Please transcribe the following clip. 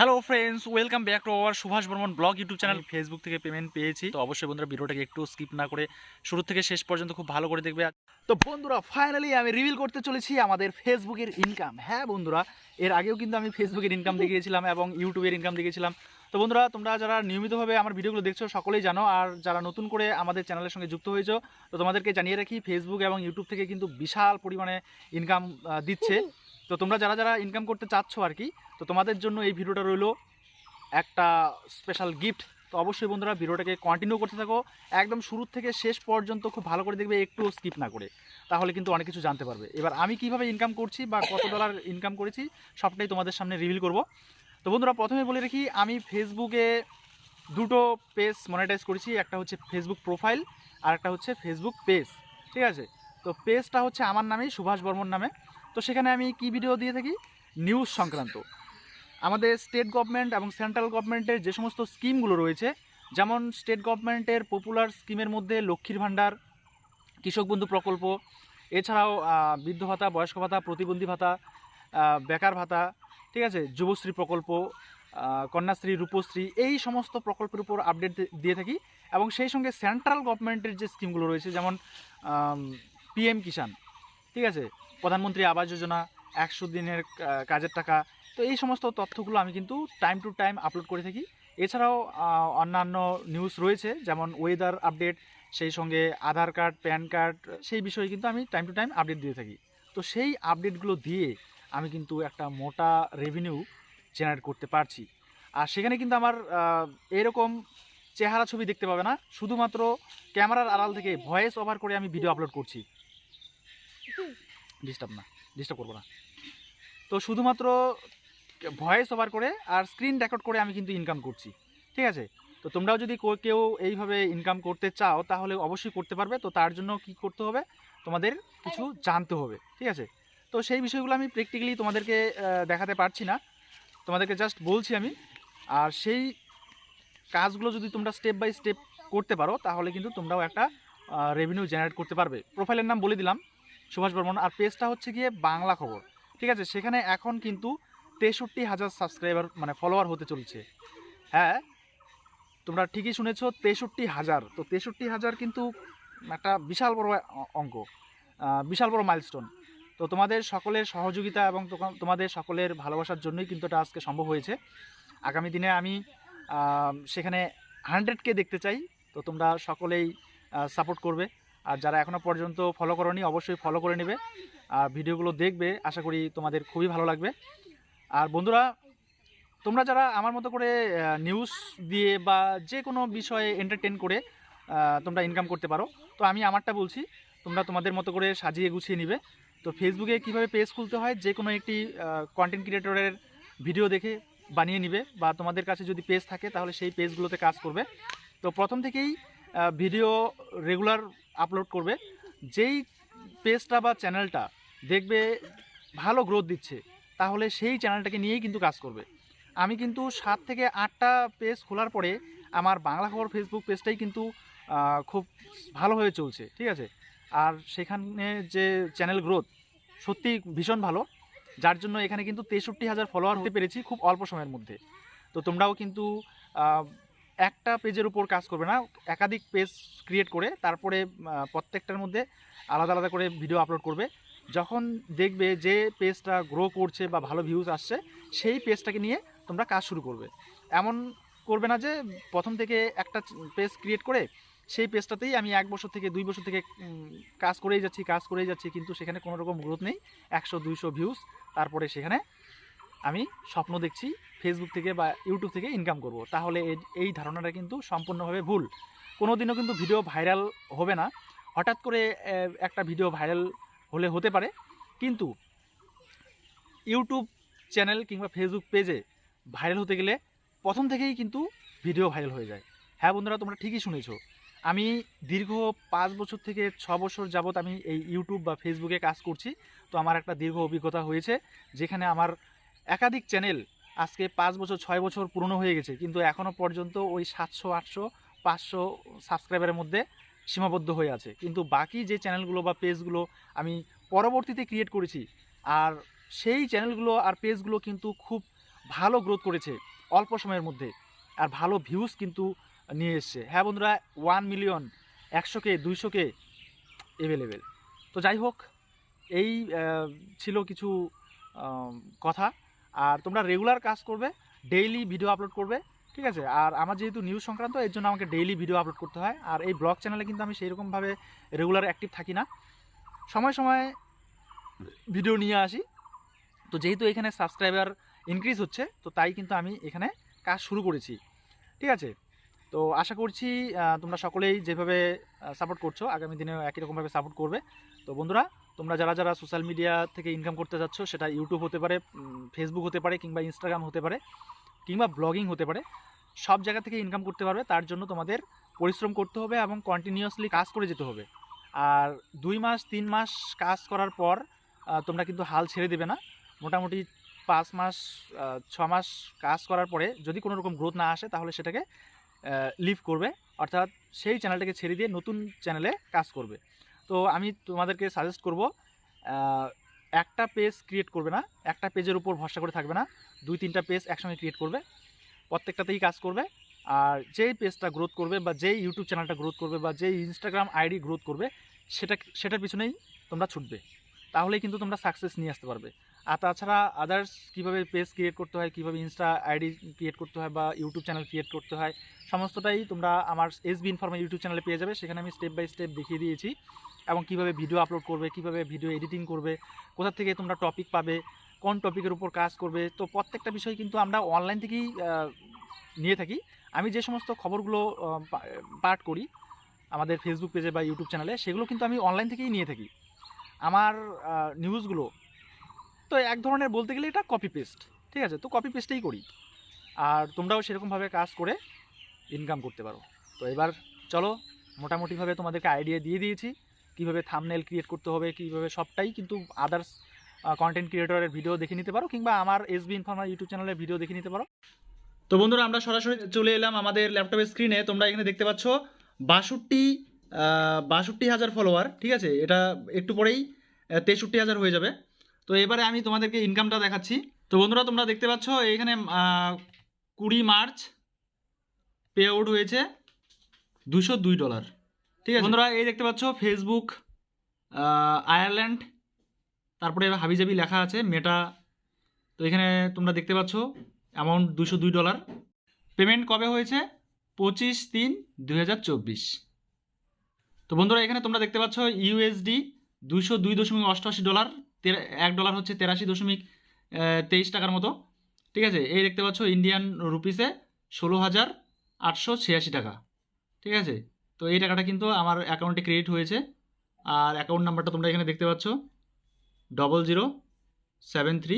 Hello friends welcome back to our Subhash Barman blog YouTube channel Facebook থেকে payment পেয়েছি। তো অবশ্যই বন্ধুরা ভিডিওটাকে একটু স্কিপ না করে শুরু থেকে শেষ পর্যন্ত খুব ভালো করে দেখবে। তো বন্ধুরা ফাইনালি আমি রিভিল করতে চলেছি আমাদের ফেসবুকের ইনকাম হ্যাঁ বন্ধুরা এর আগেও কিন্তু আমি ফেসবুকের ইনকাম দেখিয়েছিলাম এবং ইউটিউবের ইনকাম দেখিয়েছিলাম। তো বন্ধুরা তোমরা যারা নিয়মিতভাবে আমার ভিডিওগুলো দেখছ সকলেই জানো আর যারা নতুন করে আমাদের চ্যানেলের সঙ্গে যুক্ত হয়েছো তো তোমাদেরকে জানিয়ে রাখি ফেসবুক এবং ইউটিউব থেকে কিন্তু বিশাল পরিমাণে ইনকাম দিচ্ছে। তো তোমরা যারা যারা ইনকাম করতে চাচ্ছ আর কি, তো তোমাদের জন্য এই ভিডিওটা রইল একটা স্পেশাল গিফট তো অবশ্যই বন্ধুরা ভিডিওটাকে কন্টিনিউ করতে থাকো। একদম শুরু থেকে শেষ পর্যন্ত খুব ভালো করে দেখবে একটু স্কিপ না করে। তাহলে কিন্তু অনেক কিছু জানতে পারবে। এবার আমি কীভাবে ইনকাম করছি বা কত ডলার ইনকাম করেছি, সবটাই তোমাদের সামনে রিভিল করব। তো বন্ধুরা প্রথমে বলে রাখি, আমি ফেসবুকে দুটো পেজ মনিটাইজ করেছি। একটা হচ্ছে ফেসবুক প্রোফাইল আর একটা হচ্ছে ফেসবুক পেজ ঠিক আছে? তো পেজটা হচ্ছে আমার নামেই সুভাষ বর্মন নামে। তো সেখানে আমি কি ভিডিও দিয়ে থাকি? নিউজ সংক্রান্ত। আমাদের স্টেট গভর্নমেন্ট এবং সেন্ট্রাল গভর্নমেন্টের যে সমস্ত স্কিমগুলো রয়েছে, যেমন স্টেট গভর্নমেন্টের পপুলার স্কিমের মধ্যে লক্ষ্মীর ভাণ্ডার, কৃষক বন্ধু প্রকল্প, এছাড়াও বৃদ্ধ ভাতা, বয়স্ক ভাতা, প্রতিবন্ধী ভাতা বেকার ভাতা, ঠিক আছে? যুবশ্রী প্রকল্প কন্যাশ্রী, রূপশ্রী, এই সমস্ত প্রকল্পের উপর আপডেট দিয়ে থাকি এবং সেই সঙ্গে সেন্ট্রাল গভর্নমেন্টের যে স্কিমগুলো রয়েছে, যেমন পিএম কিষাণ ঠিক আছে? প্রধানমন্ত্রী আবাস যোজনা, একশো দিনের কাজের টাকা। তো এই সমস্ত তথ্যগুলো আমি কিন্তু টাইম টু টাইম আপলোড করে থাকি। এছাড়াও অন্যান্য নিউজ রয়েছে, যেমন ওয়েদার আপডেট সেই সঙ্গে আধার কার্ড প্যান কার্ড সেই বিষয়ে কিন্তু আমি টাইম টু টাইম আপডেট দিয়ে থাকি। তো সেই আপডেটগুলো দিয়ে আমি কিন্তু একটা মোটা রেভিনিউ জেনারেট করতে পারছি। আর সেখানে কিন্তু আমার এরকম চেহারা ছবি দেখতে পাবে না। শুধুমাত্র ক্যামেরার আড়াল থেকে ভয়েস ওভার করে আমি ভিডিও আপলোড করছি। ডিস্টার্ব না ডিস্টার্ব করব না। তো শুধুমাত্র ভয়েস ওভার করে আর স্ক্রিন রেকর্ড করে আমি কিন্তু ইনকাম করছি ঠিক আছে? তো তোমরাও যদি কেউ এইভাবে ইনকাম করতে চাও তাহলে অবশ্যই করতে পারবে। তো তার জন্য কি করতে হবে? তোমাদের কিছু জানতে হবে ঠিক আছে? তো সেই বিষয়গুলো আমি প্র্যাকটিক্যালি তোমাদেরকে দেখাতে পারছি না। তোমাদেরকে জাস্ট বলছি আমি। আর সেই কাজগুলো যদি তোমরা স্টেপ বাই স্টেপ করতে পারো তাহলে কিন্তু তোমরাও একটা রেভিনিউ জেনারেট করতে পারবে। প্রোফাইলের নাম বলে দিলাম। সুভাষ বর্মন। আর পেজটা হচ্ছে গিয়ে বাংলা খবর। ঠিক আছে? সেখানে এখন কিন্তু তেষট্টি হাজার সাবস্ক্রাইবার মানে ফলোয়ার হতে চলছে। হ্যাঁ? তোমরা ঠিকই শুনেছো, তেষট্টি হাজার। তো তেষট্টি হাজার কিন্তু একটা বিশাল বড় অঙ্ক বিশাল বড় মাইলস্টোন তো তোমাদের সকলের সহযোগিতা এবং তোমাদের সকলের ভালোবাসার জন্যই কিন্তু এটা আজকে সম্ভব হয়েছে। আগামী দিনে আমি সেখানে হান্ড্রেডকে দেখতে চাই। তো তোমরা সকলেই সাপোর্ট করবে। আর যারা এখনও পর্যন্ত ফলো করনি, অবশ্যই ফলো করে নেবে। আর ভিডিওগুলো দেখবে, আশা করি তোমাদের খুবই ভালো লাগবে। আর বন্ধুরা, তোমরা যারা আমার মতো করে নিউজ দিয়ে বা যে কোনো বিষয়ে এন্টারটেন করে তোমরা ইনকাম করতে পারো। তো আমি আমারটা বলছি, তোমরা তোমাদের মতো করে সাজিয়ে গুছিয়ে নিবে। তো ফেসবুকে কীভাবে পেজ খুলতে হয়, যে কোনো একটি কন্টেন্ট ক্রিয়েটরের ভিডিও দেখে বানিয়ে নিবে বা তোমাদের কাছে যদি পেজ থাকে, তাহলে সেই পেজগুলোতে কাজ করবে। তো প্রথম থেকেই ভিডিও রেগুলার আপলোড করবে, যেই পেজটা বা চ্যানেলটা দেখবে ভালো গ্রোথ দিচ্ছে, তাহলে সেই চ্যানেলটাকে নিয়েই কিন্তু কাজ করবে। আমি কিন্তু সাত থেকে আটটা পেজ খোলার পরে আমার বাংলা খবর ফেসবুক পেজটাই কিন্তু খুব ভালোভাবে চলছে, ঠিক আছে? আর সেখানে যে চ্যানেল গ্রোথ সত্যি ভীষণ ভালো। যার জন্য এখানে কিন্তু তেষট্টি হাজার ফলোয়ার হতে পেরেছি খুব অল্প সময়ের মধ্যে। তো তোমরাও কিন্তু একটা পেজের উপর কাজ করবে না, একাধিক পেজ ক্রিয়েট করে তারপরে প্রত্যেকটার মধ্যে আলাদা আলাদা করে ভিডিও আপলোড করবে। যখন দেখবে যে পেজটা গ্রো করছে বা ভালো ভিউজ আসছে, সেই পেজটাকে নিয়ে তোমরা কাজ শুরু করবে। এমন করবে না যে প্রথম থেকে একটা পেজ ক্রিয়েট করে সেই পেজটাতেই আমি এক বছর থেকে, দুই বছর থেকে কাজ করেই যাচ্ছি, কাজ করেই যাচ্ছি, কিন্তু সেখানে কোনো রকম গ্রোথ নেই। একশো, দুইশো ভিউজ তারপরে সেখানে আমি স্বপ্ন দেখছি ফেসবুক থেকে বা ইউটিউব থেকে ইনকাম করব। তাহলে এই- ধারণাটা কিন্তু সম্পূর্ণভাবে ভুল। কোনো দিনও কিন্তু ভিডিও ভাইরাল হবে না। হঠাৎ করে একটা ভিডিও ভাইরাল হলে হতে পারে। কিন্তু ইউটিউব চ্যানেল কিংবা ফেসবুক পেজে ভাইরাল হতে গেলে প্রথম থেকেই কিন্তু ভিডিও ভাইরাল হয়ে যায়। হ্যাঁ বন্ধুরা, তোমরা ঠিকই শুনেছো। আমি দীর্ঘ পাঁচ বছর থেকে ছ বছর যাবত আমি এই ইউটিউব বা ফেসবুকে কাজ করছি। তো আমার একটা দীর্ঘ অভিজ্ঞতা হয়েছে, যেখানে আমার একাধিক চ্যানেল আজকে পাঁচ বছর, ছয় বছর পুরনো হয়ে গেছে, কিন্তু এখনও পর্যন্ত ওই সাতশো, আটশো, পাঁচশো সাবস্ক্রাইবারের মধ্যে সীমাবদ্ধ হয়ে আছে। কিন্তু বাকি যে চ্যানেলগুলো বা পেজগুলো আমি পরবর্তীতে ক্রিয়েট করেছি, আর সেই চ্যানেলগুলো আর পেজগুলো কিন্তু খুব ভালো গ্রোথ করেছে অল্প সময়ের মধ্যে, আর ভালো ভিউজ কিন্তু নিয়ে এসছে। হ্যাঁ বন্ধুরা ওয়ান মিলিয়ন একশোকে দুইশোকে অ্যাভেলেবেল তো যাই হোক, এই ছিল কিছু কথা। আর তোমরা রেগুলার কাজ করবে ডেইলি ভিডিও আপলোড করবে, ঠিক আছে? আর আমার যেহেতু নিউজ সংক্রান্ত, এর জন্য আমাকে ডেইলি ভিডিও আপলোড করতে হয়। আর এই ব্লগ চ্যানেলে কিন্তু আমি সেইরকমভাবে রেগুলার অ্যাক্টিভ থাকি না। সময় সময় ভিডিও নিয়ে আসি। তো যেহেতু এখানে সাবস্ক্রাইবার ইনক্রিজ হচ্ছে, তো তাই কিন্তু আমি এখানে কাজ শুরু করেছি। ঠিক আছে? তো আশা করছি তোমরা সকলেই যেভাবে সাপোর্ট করছ, আগামী দিনেও একই রকমভাবে সাপোর্ট করবে। তো বন্ধুরা তোমরা যারা যারা সোশ্যাল মিডিয়া থেকে ইনকাম করতে যাচ্ছ, সেটা ইউটিউব হতে পারে ফেসবুক হতে পারে কিংবা ইনস্টাগ্রাম হতে পারে, কিংবা ব্লগিং হতে পারে, সব জায়গা থেকে ইনকাম করতে পারবে, তার জন্য তোমাদের পরিশ্রম করতে হবে এবং কন্টিনিউয়াসলি কাজ করে যেতে হবে। আর দুই মাস, তিন মাস কাজ করার পর তোমরা কিন্তু হাল ছেড়ে দেবে না। মোটামুটি পাঁচ মাস ছ মাস কাজ করার পরে যদি কোনো রকম গ্রোথ না আসে, তাহলে সেটাকে লিভ করবে। অর্থাৎ সেই চ্যানেলটাকে ছেড়ে দিয়ে নতুন চ্যানেলে কাজ করবে। তো আমি তোমাদেরকে সাজেস্ট করব একটা পেজ ক্রিয়েট করবে না, একটা পেজের উপর ভরসা করে থাকবে না, দুই তিনটা পেজ একসঙ্গে ক্রিয়েট করবে, প্রত্যেকটাতেই কাজ করবে, আর যেই পেজটা গ্রোথ করবে বা যেই ইউটিউব চ্যানেলটা গ্রোথ করবে বা যেই ইনস্টাগ্রাম আইডি গ্রোথ করবে, সেটা, সেটার পিছনেই তোমরা ছুটবে, তাহলেই কিন্তু তোমরা সাকসেস নিয়ে আসতে পারবে। আর তাছাড়া আদার্স কীভাবে পেজ ক্রিয়েট করতে হয়, কীভাবে ইনস্টা আইডি ক্রিয়েট করতে হয় বা ইউটিউব চ্যানেল ক্রিয়েট করতে হয়, সমস্তটাই তোমরা আমার এস বি ইনফর্মে ইউটিউব চ্যানেলে পেয়ে যাবে, সেখানে আমি স্টেপ বাই স্টেপ দেখিয়ে দিয়েছি। এবং কীভাবে ভিডিও আপলোড করবে, কীভাবে ভিডিও এডিটিং করবে, কোথা থেকে তোমরা টপিক পাবে, কোন টপিকের উপর কাজ করবে, তো প্রত্যেকটা বিষয় কিন্তু আমরা অনলাইন থেকেই নিয়ে থাকি। আমি যে সমস্ত খবরগুলো পাঠ করি আমাদের ফেসবুক পেজে বা ইউটিউব চ্যানেলে সেগুলো কিন্তু আমি অনলাইন থেকেই নিয়ে থাকি। আমার নিউজগুলো তো এক ধরনের বলতে গেলে এটা কপি পেস্ট ঠিক আছে? তো কপি পেস্টেই করি। আর তোমরাও সেরকমভাবে কাজ করে ইনকাম করতে পারো। তো এবার চলো, মোটামুটিভাবে তোমাদেরকে আইডিয়া দিয়ে দিয়েছি। কীভাবে থামনেল ক্রিয়েট করতে হবে, কীভাবে সবটাই কিন্তু আদার্স কন্টেন্ট ক্রিয়েটরের ভিডিও দেখে নিতে পারো, কিংবা আমার এস বি ইনফর্মার ইউটিউব চ্যানেলের ভিডিও দেখে নিতে পারো। তো বন্ধুরা, আমরা সরাসরি চলে এলাম আমাদের ল্যাপটপের স্ক্রিনে তোমরা এখানে দেখতে পাচ্ছ বাষট্টি বাষট্টি হাজার ফলোয়ার ঠিক আছে? এটা একটু পরেই তেষট্টি হাজার হয়ে যাবে। তো এবারে আমি তোমাদেরকে ইনকামটা দেখাচ্ছি। তো বন্ধুরা, তোমরা দেখতে পাচ্ছ এখানে কুড়ি মার্চ পে আউট হয়েছে দুশো দুই ডলার ঠিক আছে। বন্ধুরা, এই দেখতে পাচ্ছ ফেসবুক আয়ারল্যান্ড তারপরে হাবিজাবি লেখা আছে মেটা তো এখানে তোমরা দেখতে পাচ্ছ অ্যামাউন্ট দুশো দুই ডলার পেমেন্ট কবে হয়েছে? পঁচিশ তিন দুই তো বন্ধুরা, এখানে তোমরা দেখতে পাচ্ছ ইউএসডি দুশো দুই দশমিক অষ্টআশি ডলার এক ডলার হচ্ছে তেরাশি দশমিক তেইশ টাকার মতো। ঠিক আছে, এই দেখতে পাচ্ছ ইন্ডিয়ান রুপিসে ষোলো হাজার আটশো ছিয়াশি টাকা। ঠিক আছে তো এই টাকাটা কিন্তু আমার অ্যাকাউন্টে ক্রেডিট হয়েছে। আর অ্যাকাউন্ট নাম্বারটা তোমরা এখানে দেখতে পাচ্ছ। Double zero seven three